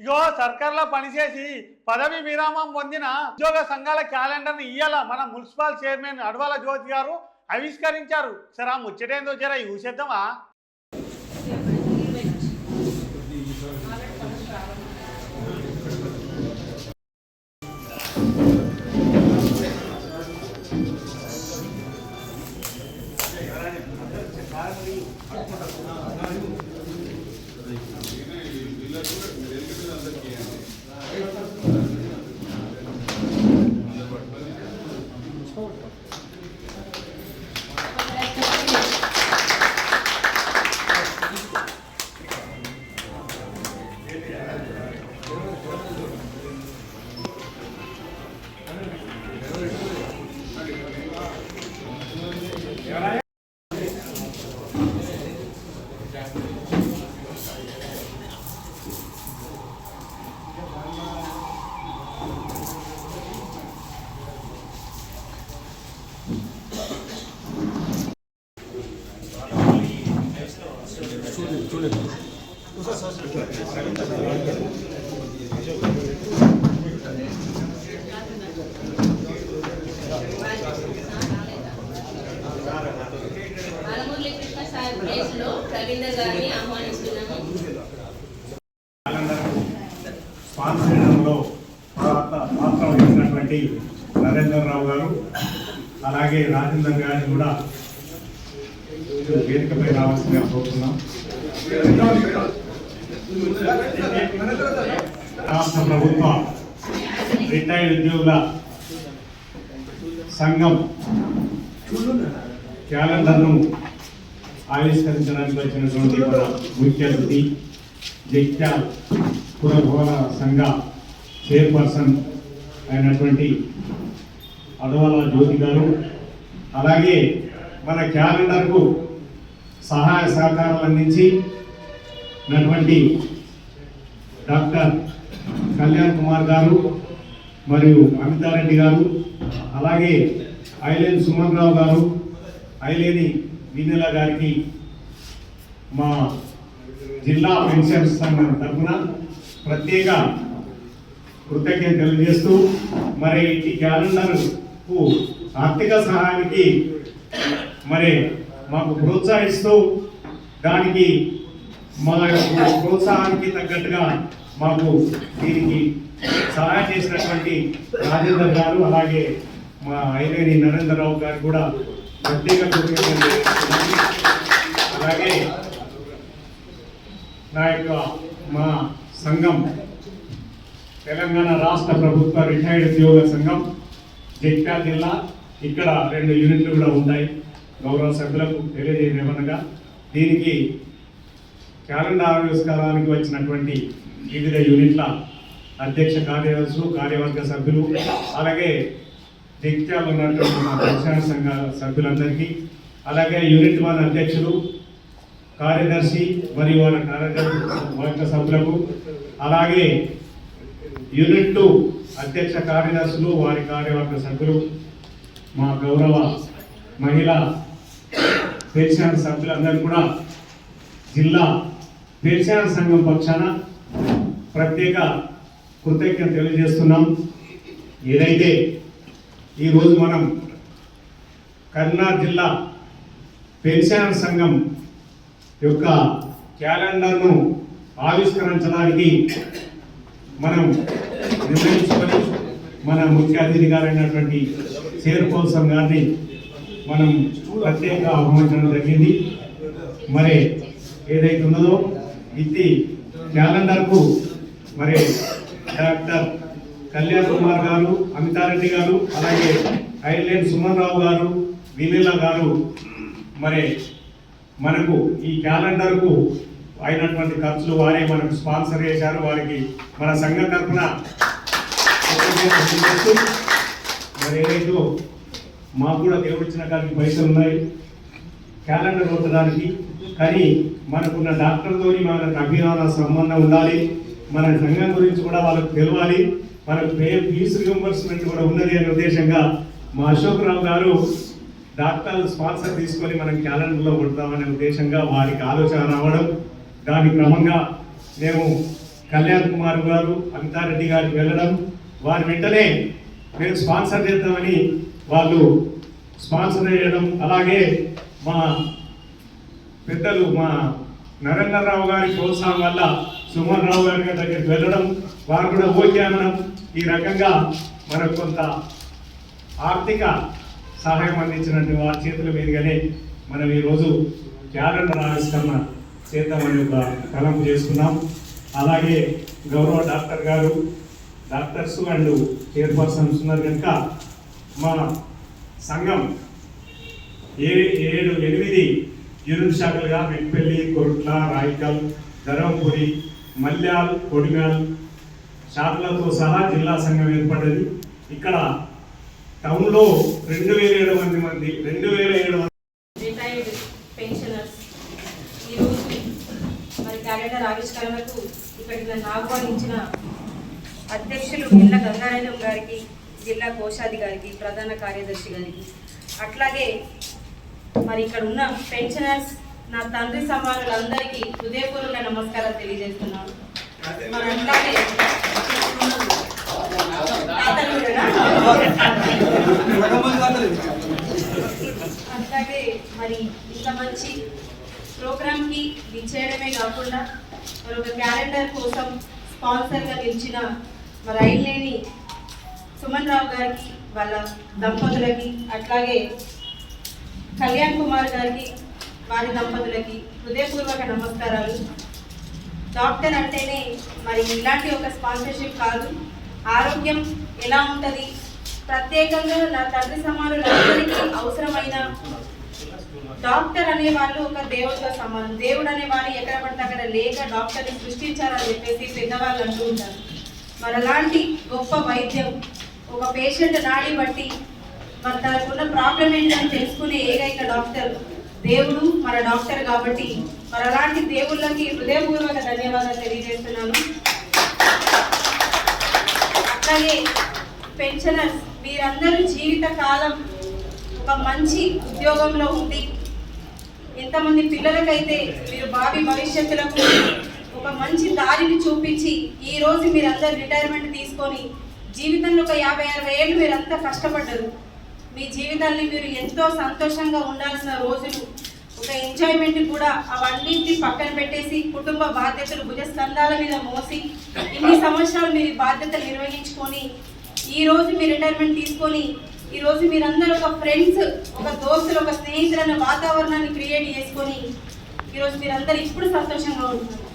ఇగో సర్కార్లో పనిచేసి పదవి విరామం పొందిన ఉద్యోగ సంఘాల క్యాలెండర్ని ఇయ్యాల మన మున్సిపల్ చైర్మన్ అడవాల జ్యోతి గారు ఆవిష్కరించారు. సరే ఆ ముచ్చటేందో జర చూసేద్దామా అలాగే రాజేందర్ గారిని కూడా వేదికపై రావాల్సిందిగా కోరుతున్నాం. రాష్ట్ర ప్రభుత్వ రిటైర్డ్ ఉద్యోగుల సంఘం క్యాలెండర్ను ఆవిష్కరించడానికి వచ్చినటువంటి మన ముఖ్య అతిథి జగిత్యాల పురభవన సంఘ చైర్పర్సన్ అయినటువంటి అడవల జ్యోతి గారు. అలాగే మన క్యాలెండర్కు సహాయ సహకారాలు అందించి నటువంటి డాక్టర్ కళ్యాణ్ కుమార్ గారు మరియు అమితారెడ్డి గారు అలాగే ఐలేని సుమన్ రావు గారు ఐలేని వీనెల గారికి మా జిల్లా పెన్షన్ సంఘం తరఫున ప్రత్యేక కృతజ్ఞతలు తెలియజేస్తూ మరి ఈ క్యాలెండర్ ఆర్థిక సహాయానికి మరి మాకు ప్రోత్సహిస్తూ దానికి మా యొక్క ప్రోత్సాహానికి తగ్గట్టుగా మాకు దీనికి సహాయం చేసినటువంటి రాజేందర్ గారు అలాగే మా ఐరేని నరేంద్రరావు గారు కూడా ప్రత్యేక అలాగే నా యొక్క మా సంఘం తెలంగాణ రాష్ట్ర ప్రభుత్వ రిటైర్డ్ ఉద్యోగ సంఘం జగిత్యాల జిల్లా ఇక్కడ రెండు యూనిట్లు కూడా ఉంటాయి గౌరవ సభ్యులకు తెలియజేయమనగా దీనికి క్యాలెండర్ ఆవిష్కారానికి వచ్చినటువంటి వివిధ యూనిట్ల అధ్యక్ష కార్యదర్శులు కార్యవర్గ సభ్యులు అలాగే జగిత్యాల ఉన్నటువంటి మా ప్రచార సంఘ సభ్యులందరికీ అలాగే యూనిట్ వన్ అధ్యక్షులు కార్యదర్శి మరియు వాళ్ళ కార్యవర్గ సభ్యులకు అలాగే యూనిట్ టూ అధ్యక్ష కార్యదర్శులు వారి కార్యవర్గ సభ్యులు మా గౌరవ మహిళా పెన్షన్ సభ్యులందరూ కూడా జిల్లా పెన్షన్ సంఘం పక్షాన ప్రత్యేక కృతజ్ఞత తెలియజేస్తున్నాం. ఏదైతే ఈరోజు మనం కర్నాటక జిల్లా పెన్షన్ సంఘం యొక్క క్యాలెండర్ను ఆవిష్కరించడానికి మనం నిర్ణయించుకొని మన ముఖ్య అతిథి గారైనటువంటి చైర్పర్సన్ గారిని మనం ప్రత్యేకంగా ఆహ్వానించడం జరిగింది. మరి ఏదైతే ఉన్నదో ఇది క్యాలెండర్కు మరి డాక్టర్ కళ్యాణ్ కుమార్ గారు అమితారెడ్డి గారు అలాగే ఐలేన్ సుమన్ రావు గారు విలీల గారు మరి మనకు ఈ క్యాలెండర్కు అయినటువంటి ఖర్చులు వారే మనకు స్పాన్సర్ చేశారు. వారికి మన సంఘం తరఫున కృతజ్ఞతలు మరి ఏదైతే మాకు కూడా దేవుడిచ్చిన కాడికి పైసలు ఉన్నాయి. క్యాలెండర్ కొట్టడానికి. కానీ మనకున్న డాక్టర్తోని మనకు అభిమాన సంబంధం ఉండాలి. మన సంఘం గురించి కూడా వాళ్ళకు తెలియాలి మనకు పే ఫీజు రియంబర్స్మెంట్ కూడా ఉన్నది అనే ఉద్దేశంగా మా అశోక్ రావు గారు డాక్టర్లు స్పాన్సర్ తీసుకొని మనం క్యాలెండర్లో కొడతామనే ఉద్దేశంగా వారికి ఆలోచన రావడం. దాని క్రమంగా మేము కళ్యాణ్ కుమార్ గారు అమితారెడ్డి గారికి వెళ్ళడం వారి వెంటనే మేము స్పాన్సర్ చేద్దామని వాళ్ళు స్పాన్సర్ చేయడం అలాగే మా పెద్దలు మా నరేంద్రరావు గారి ప్రోత్సాహం వల్ల సుమన్ రావు గారి దగ్గరికి వెళ్ళడం వారు కూడా ఓకే అనడం ఈ రకంగా మనకు కొంత ఆర్థిక సహాయం అందించినట్టు వారి చేతుల మీదుగానే మనం ఈరోజు క్యాలెండర్ ఆవిష్కరణ చేద్దామని ఒక తలంపు చేసుకున్నాం అలాగే గౌరవ డాక్టర్ గారు డాక్టర్స్ అండ్ చైర్పర్సన్స్ ఉన్నారు కనుక మా సంఘం ఏ ఏడు ఎనిమిది యూనిట్ శాఖలుగా మెట్పల్లి కొరుట్ల రాయికల్ ధర్మపురి మల్యాల్ కొడిమ్యాల్ శాఖలతో సహా జిల్లా సంఘం ఏర్పడ్డది. ఇక్కడ టౌన్లో రెండు వేల ఏడు మంది మంది రెండు వేల ఏడు మంది రిటైర్డ్ పెన్షనర్స్ ఈరోజు మరి క్యాలెండర్ వరకు ఇక్కడికి నన్ను ఆహ్వానించిన అధ్యక్షులు పిల్ల గంగారాయణం గారికి జిల్లా కోశాధికారికి ప్రధాన కార్యదర్శి గారికి అట్లాగే మరి ఇక్కడ ఉన్న పెన్షనర్స్ నా తండ్రి సమానులందరికీ హృదయపూర్వక నమస్కారం తెలియజేస్తున్నాను. మరి అట్లాగే అట్లాగే మరి ఇంత మంచి ప్రోగ్రామ్కి విచ్చేయడమే కాకుండా మరి ఒక క్యాలెండర్ కోసం స్పాన్సర్గా నిలిచిన మరి రైల్లేని సుమన్ రావు గారికి వాళ్ళ దంపతులకి అట్లాగే కళ్యాణ్ కుమార్ గారికి వారి దంపతులకి హృదయపూర్వక నమస్కారాలు. డాక్టర్ అంటేనే మరి ఇలాంటి ఒక స్పాన్సర్షిప్ కాదు. ఆరోగ్యం ఎలా ఉంటుంది? ప్రత్యేకంగా నా తండ్రి సమానులందరికీ అవసరమైన డాక్టర్ అనే వాళ్ళు ఒక దేవుడితో సమానం. దేవుడు అనే వారు ఎక్కడ పడితే అక్కడ లేక డాక్టర్ని సృష్టించారని చెప్పేసి పెద్దవాళ్ళు అంటూ ఉంటారు. మరి అలాంటి గొప్ప వైద్యం ఒక పేషెంట్ నాడి బట్టి మరి తనకున్న ప్రాబ్లం ఏంటని తెలుసుకునే ఏకైక డాక్టర్ దేవుడు మన డాక్టర్ కాబట్టి. మరి అలాంటి దేవుళ్ళకి హృదయపూర్వక ధన్యవాదాలు తెలియజేస్తున్నాను. అట్లాగే పెన్షనర్స్ మీరందరూ జీవిత కాలం ఒక మంచి ఉద్యోగంలో ఉండి ఎంతమంది పిల్లలకైతే మీరు భావి భవిష్యత్తులకు ఒక మంచి దారిని చూపించి ఈ రోజు మీరందరూ రిటైర్మెంట్ తీసుకొని జీవితంలో ఒక యాభై అరవై ఏళ్ళు మీరంతా కష్టపడ్డారు. మీ జీవితాన్ని మీరు ఎంతో సంతోషంగా ఉండాల్సిన రోజులు ఒక ఎంజాయ్మెంట్ కూడా అవన్నింటినీ పక్కన పెట్టేసి కుటుంబ బాధ్యతలు భుజస్కంధాల మీద మోసి ఇన్ని సంవత్సరాలు మీరు బాధ్యతలు నిర్వహించుకొని ఈ రోజు మీ రిటైర్మెంట్ తీసుకొని ఈరోజు మీరందరూ ఒక ఫ్రెండ్స్ ఒక దోస్తులు ఒక స్నేహితులైన వాతావరణాన్ని క్రియేట్ చేసుకొని ఈరోజు మీరందరూ ఇప్పుడు సంతోషంగా ఉంటున్నారు.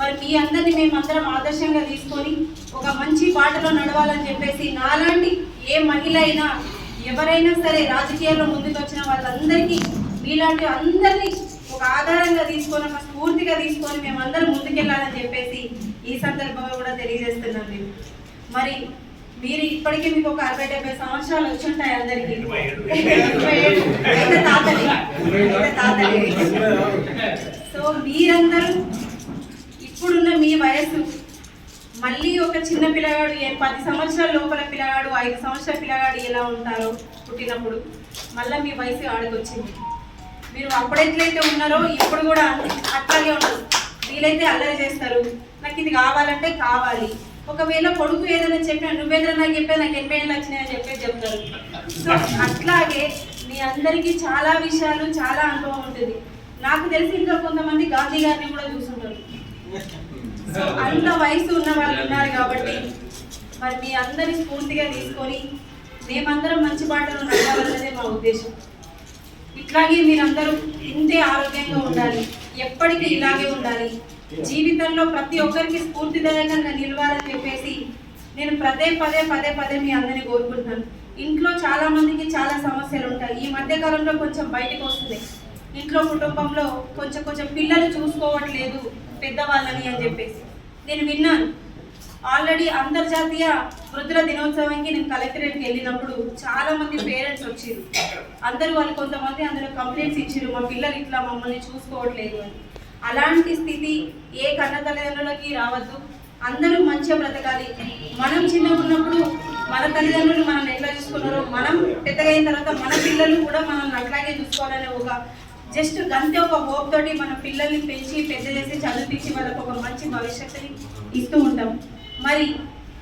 మరి మీ అందరిని మేమందరం ఆదర్శంగా తీసుకొని ఒక మంచి బాటలో నడవాలని చెప్పేసి నాలాంటి ఏ మహిళ అయినా ఎవరైనా సరే రాజకీయాల్లో ముందుకు వచ్చిన వాళ్ళందరికీ మీలాంటి అందరినీ ఒక ఆధారంగా తీసుకొని ఒక స్ఫూర్తిగా తీసుకొని మేమందరం ముందుకెళ్ళాలని చెప్పేసి ఈ సందర్భంగా కూడా తెలియజేస్తున్నాం మేము. మరి మీరు ఇప్పటికీ మీకు ఒక అరవై డెబ్బై సంవత్సరాలు వచ్చి ఉంటాయి అందరికి. సో మీరందరూ ఇప్పుడున్న మీ వయస్సు మళ్ళీ ఒక చిన్న పిల్లగాడు ఏ పది సంవత్సరాల లోపల పిల్లగాడు ఐదు సంవత్సరాల పిల్లగాడు ఎలా ఉంటారో పుట్టినప్పుడు మళ్ళీ మీ వయసు ఆడికొచ్చింది మీరు అప్పుడెట్లయితే ఉన్నారో ఇప్పుడు కూడా అట్లాగే ఉండదు వీలైతే అల్లరి చేస్తారు. నాకు ఇది కావాలంటే కావాలి. ఒకవేళ కొడుకు ఏదైనా చెప్పినా నువ్వేదైనా నాకు చెప్పే నాకు ఎనభై ఏళ్ళు వచ్చినాయని చెప్పేసి చెప్తారు. సో అట్లాగే మీ అందరికీ చాలా విషయాలు చాలా అనుభవం ఉంటుంది. నాకు తెలిసి ఇంకా కొంతమంది గాంధీ గారిని కూడా చూసుంటారు. సో అంత వయసు ఉన్న వాళ్ళు ఉన్నారు కాబట్టి మరి మీ అందరి స్ఫూర్తిగా తీసుకొని మేమందరం మంచి బాటలో నడవాలన్నదే మా ఉద్దేశం. ఇట్లాగే మీరందరూ ఇంతే ఆరోగ్యంగా ఉండాలి. ఎప్పటికీ ఇలాగే ఉండాలి. జీవితంలో ప్రతి ఒక్కరికి స్ఫూర్తిదాయకంగా నిలవాలని చెప్పేసి నేను పదే పదే పదే పదే మీ అందరినీ కోరుకుంటున్నాను. ఇంట్లో చాలా మందికి చాలా సమస్యలు ఉంటాయి. ఈ మధ్య కాలంలో కొంచెం బయటకు వస్తుంది. ఇంట్లో కుటుంబంలో కొంచెం కొంచెం పిల్లలు చూసుకోవట్లేదు పెద్దవాళ్ళని అని చెప్పేసి. నేను విన్నాను. ఆల్రెడీ అంతర్జాతీయ వృద్ధుల దినోత్సవానికి నేను కలెక్టరేట్కి వెళ్ళినప్పుడు చాలా మంది పేరెంట్స్ వచ్చారు అందరూ వాళ్ళు కొంతమంది అందులో కంప్లైంట్స్ ఇచ్చారు మా పిల్లలు ఇట్లా మమ్మల్ని చూసుకోవట్లేదు అని. అలాంటి స్థితి ఏ కన్న తల్లిదండ్రులకి రావద్దు. అందరూ మంచిగా బ్రతకాలి. మనం చిన్నగా ఉన్నప్పుడు మన తల్లిదండ్రులు మనం ఎట్లా చూసుకున్నారో మనం పెద్దగైన తర్వాత మన పిల్లలు కూడా మనం అట్లాగే చూసుకోవాలనే ఒక జస్ట్ గంతే ఒక హోప్ తోటి మన పిల్లల్ని పెంచి పెద్ద చేసి చదివించి వాళ్ళకు ఒక మంచి భవిష్యత్తుని ఇస్తూ ఉంటాం. మరి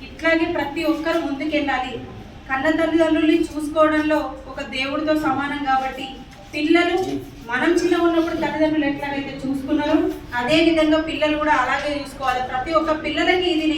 ఇట్లాగే ప్రతి ఒక్కరు ముందుకెళ్ళాలి. కన్న తల్లిదండ్రుల్ని చూసుకోవడంలో ఒక దేవుడితో సమానం కాబట్టి పిల్లలు మనం చిన్న ఉన్నప్పుడు తల్లిదండ్రులు ఎట్లాగైతే చూసుకున్నారో అదే విధంగా పిల్లలు కూడా అలాగే చూసుకోవాలి. ప్రతి ఒక్క పిల్లలకి ఇది నేను